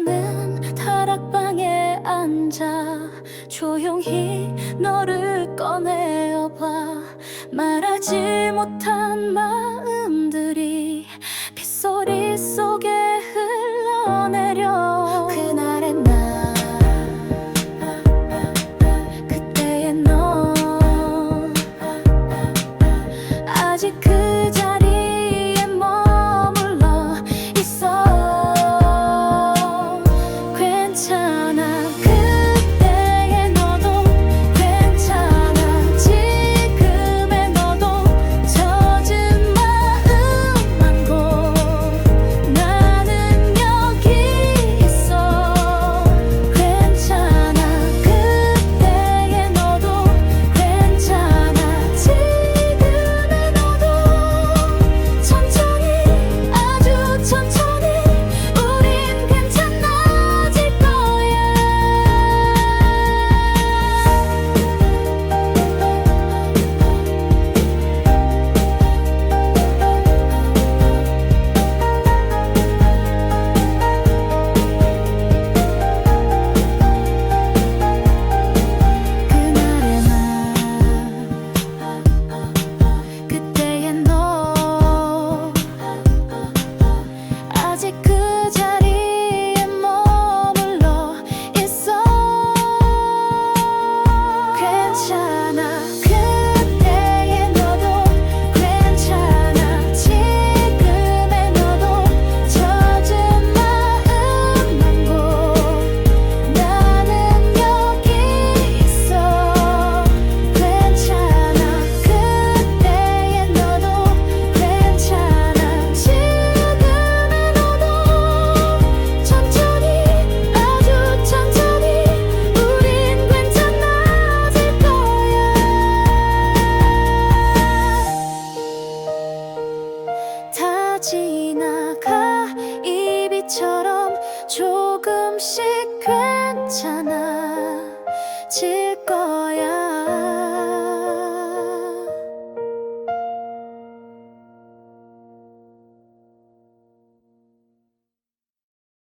너는 다락방에 앉아 조용히 너를 꺼내어봐. 말하지 못한 마음들이 빗소리 속에 흘러내려. 그날의 나 그때의 너 아직 그 지나가 이 비처럼 조금씩 괜찮아질 거